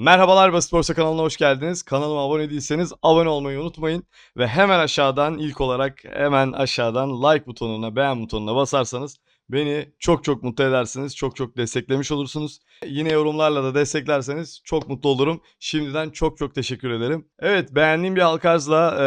Merhabalar Basit Borsa kanalına hoş geldiniz. Kanalıma abone değilseniz abone olmayı unutmayın. Ve hemen aşağıdan ilk olarak hemen aşağıdan like butonuna beğen butonuna basarsanız beni çok çok mutlu edersiniz. Çok çok desteklemiş olursunuz. Yine yorumlarla da desteklerseniz çok mutlu olurum. Şimdiden çok çok teşekkür ederim. Evet beğendiğim bir arzla e,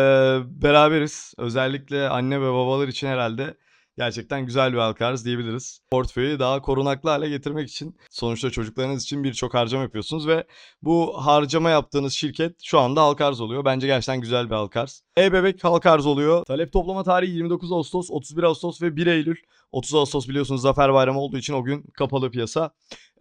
beraberiz. Özellikle anne ve babalar için herhalde Gerçekten güzel bir halka diyebiliriz. Portföyü daha korunaklı hale getirmek için sonuçta çocuklarınız için birçok harcama yapıyorsunuz ve bu harcama yaptığınız şirket şu anda halka oluyor. Bence gerçekten güzel bir halka. E-Bebek halka oluyor. Talep toplama tarihi 29 Ağustos, 31 Ağustos ve 1 Eylül. 30 Ağustos biliyorsunuz Zafer Bayramı olduğu için o gün kapalı piyasa.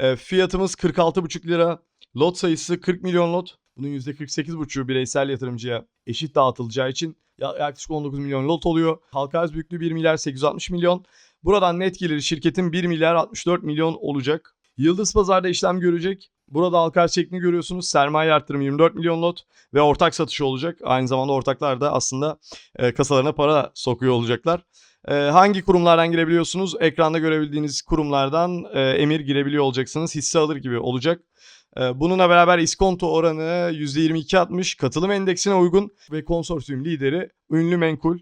E, fiyatımız 46,5 lira. Lot sayısı 40 milyon lot. Bunun %48,5'u bireysel yatırımcıya eşit dağıtılacağı için yaklaşık 19 milyon lot oluyor. Halka arz büyüklüğü 1 milyar 860 milyon. Buradan net geliri şirketin 1 milyar 64 milyon olacak. Yıldız Pazar'da işlem görecek. Burada halka arz şeklini görüyorsunuz. Sermaye artırım 24 milyon lot ve ortak satışı olacak. Aynı zamanda ortaklar da aslında e, kasalarına para sokuyor olacaklar. E, hangi kurumlardan girebiliyorsunuz? Ekranda görebildiğiniz kurumlardan e, emir girebiliyor olacaksınız. Hisse alır gibi olacak. Ee, Bununla beraber iskonto oranı %22.60 katılım endeksine uygun ve konsorsiyum lideri ünlü menkul.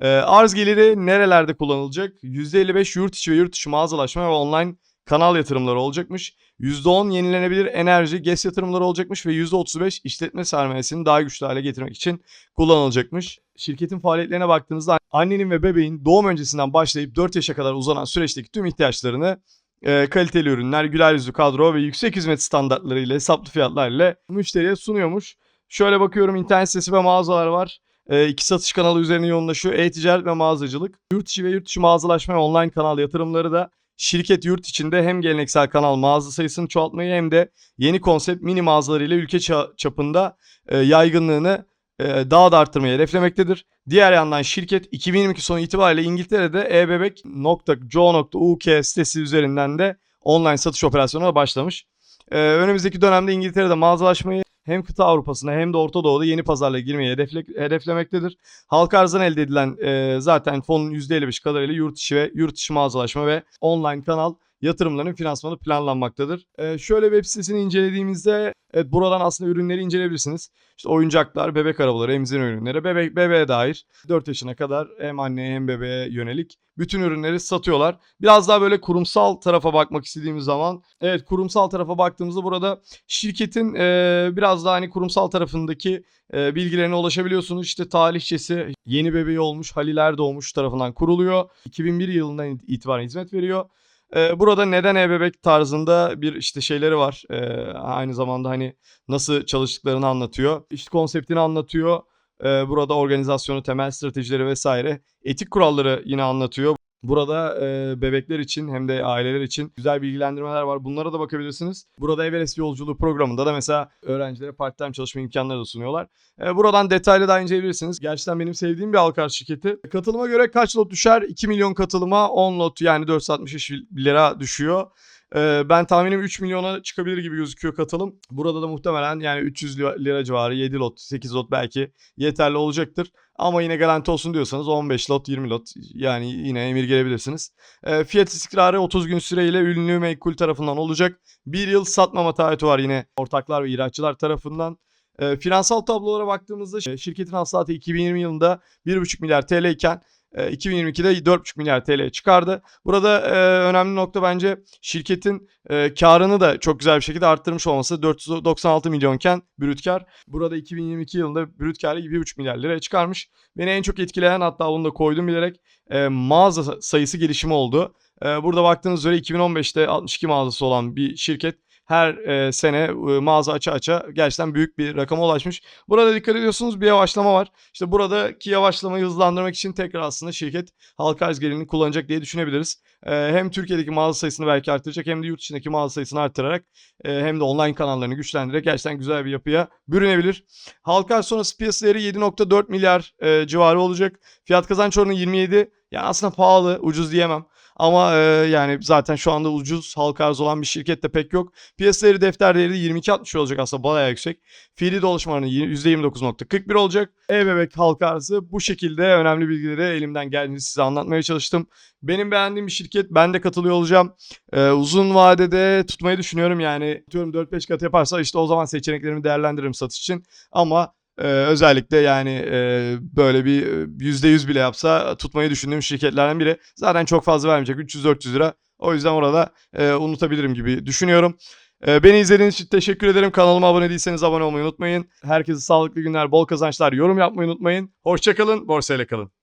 Ee, Arz geliri nerelerde kullanılacak? %55 yurt içi ve yurt dışı mağazalaşma ve online kanal yatırımları olacakmış. %10 yenilenebilir enerji, GES yatırımları olacakmış ve %35 işletme sermayesini daha güçlü hale getirmek için kullanılacakmış. Şirketin faaliyetlerine baktığınızda annenin ve bebeğin doğum öncesinden başlayıp 4 yaşa kadar uzanan süreçteki tüm ihtiyaçlarını e, kaliteli ürünler, güler yüzlü kadro ve yüksek hizmet standartlarıyla hesaplı fiyatlarla müşteriye sunuyormuş. Şöyle bakıyorum internet sitesi ve mağazalar var. E, iki satış kanalı üzerine yoğunlaşıyor. E-ticaret ve mağazacılık. Yurt içi ve yurt dışı mağazalaşma ve online kanal yatırımları da şirket yurt içinde hem geleneksel kanal mağaza sayısını çoğaltmayı hem de yeni konsept mini mağazalarıyla ülke ça- çapında e, yaygınlığını daha da arttırmayı hedeflemektedir. Diğer yandan şirket 2022 sonu itibariyle İngiltere'de ebebek.co.uk sitesi üzerinden de online satış operasyonuna başlamış. Ee, önümüzdeki dönemde İngiltere'de mağazalaşmayı hem kıta Avrupa'sına hem de Orta Doğu'da yeni pazarlara girmeyi hedefle- hedeflemektedir. Halka arzdan elde edilen e, zaten fonun %55 kadarıyla yurt içi ve yurt dışı mağazalaşma ve online kanal yatırımlarının finansmanı planlanmaktadır. Ee, şöyle web sitesini incelediğimizde evet buradan aslında ürünleri inceleyebilirsiniz. İşte oyuncaklar, bebek arabaları, emzirme ürünleri, bebek bebeğe dair 4 yaşına kadar hem anneye hem bebeğe yönelik bütün ürünleri satıyorlar. Biraz daha böyle kurumsal tarafa bakmak istediğimiz zaman evet kurumsal tarafa baktığımızda burada şirketin e, biraz daha hani kurumsal tarafındaki e, bilgilerine ulaşabiliyorsunuz. İşte talihçesi yeni bebeği olmuş Haliler doğmuş tarafından kuruluyor. 2001 yılından itibaren hizmet veriyor. Ee, burada neden e-bebek tarzında bir işte şeyleri var. Ee, aynı zamanda hani nasıl çalıştıklarını anlatıyor. İşte konseptini anlatıyor. Ee, burada organizasyonu, temel stratejileri vesaire. Etik kuralları yine anlatıyor. Burada e, bebekler için hem de aileler için güzel bilgilendirmeler var. Bunlara da bakabilirsiniz. Burada Everest yolculuğu programında da mesela öğrencilere part-time çalışma imkanları da sunuyorlar. E, buradan detaylı da inceleyebilirsiniz. Gerçekten benim sevdiğim bir halka arz şirketi. Katılıma göre kaç lot düşer? 2 milyon katılıma 10 lot yani 463 lira düşüyor. E, ben tahminim 3 milyona çıkabilir gibi gözüküyor katılım. Burada da muhtemelen yani 300 lira, civarı 7 lot 8 lot belki yeterli olacaktır. Ama yine garanti olsun diyorsanız 15 lot 20 lot yani yine emir gelebilirsiniz. E, fiyat istikrarı 30 gün süreyle ünlü menkul tarafından olacak. Bir yıl satmama taahhütü var yine ortaklar ve ihraççılar tarafından. E, finansal tablolara baktığımızda şirketin hasılatı 2020 yılında 1,5 milyar TL iken 2022'de 4,5 milyar TL çıkardı. Burada e, önemli nokta bence şirketin e, karını da çok güzel bir şekilde arttırmış olması. 496 milyonken brüt kar. Burada 2022 yılında brüt karı 1,5 milyar liraya çıkarmış. Beni en çok etkileyen hatta onu da koydum bilerek e, mağaza sayısı gelişimi oldu. E, burada baktığınız üzere 2015'te 62 mağazası olan bir şirket her e, sene e, mağaza aça aça gerçekten büyük bir rakama ulaşmış. Burada dikkat ediyorsunuz bir yavaşlama var. İşte buradaki yavaşlamayı hızlandırmak için tekrar aslında şirket halka arz gelirini kullanacak diye düşünebiliriz. E, hem Türkiye'deki mağaza sayısını belki arttıracak hem de yurt içindeki mağaza sayısını arttırarak e, hem de online kanallarını güçlendirerek gerçekten güzel bir yapıya bürünebilir. Halka arz sonrası piyasa değeri 7.4 milyar e, civarı olacak. Fiyat kazanç oranı 27. Yani aslında pahalı, ucuz diyemem. Ama e, yani zaten şu anda ucuz halka arz olan bir şirket de pek yok. Piyasa değeri defter değeri de 22.60 olacak aslında bayağı yüksek. Fiili dolaşım oranı %29.41 olacak. E-Bebek halka arzı bu şekilde önemli bilgileri elimden geldiğince size anlatmaya çalıştım. Benim beğendiğim bir şirket. Ben de katılıyor olacağım. Ee, uzun vadede tutmayı düşünüyorum. Yani diyorum 4-5 kat yaparsa işte o zaman seçeneklerimi değerlendiririm satış için. Ama e, özellikle yani e, böyle bir e, %100 bile yapsa tutmayı düşündüğüm şirketlerden biri. Zaten çok fazla vermeyecek 300-400 lira. O yüzden orada e, unutabilirim gibi düşünüyorum. E, beni izlediğiniz için teşekkür ederim. Kanalıma abone değilseniz abone olmayı unutmayın. Herkese sağlıklı günler, bol kazançlar, yorum yapmayı unutmayın. Hoşçakalın, borsayla kalın.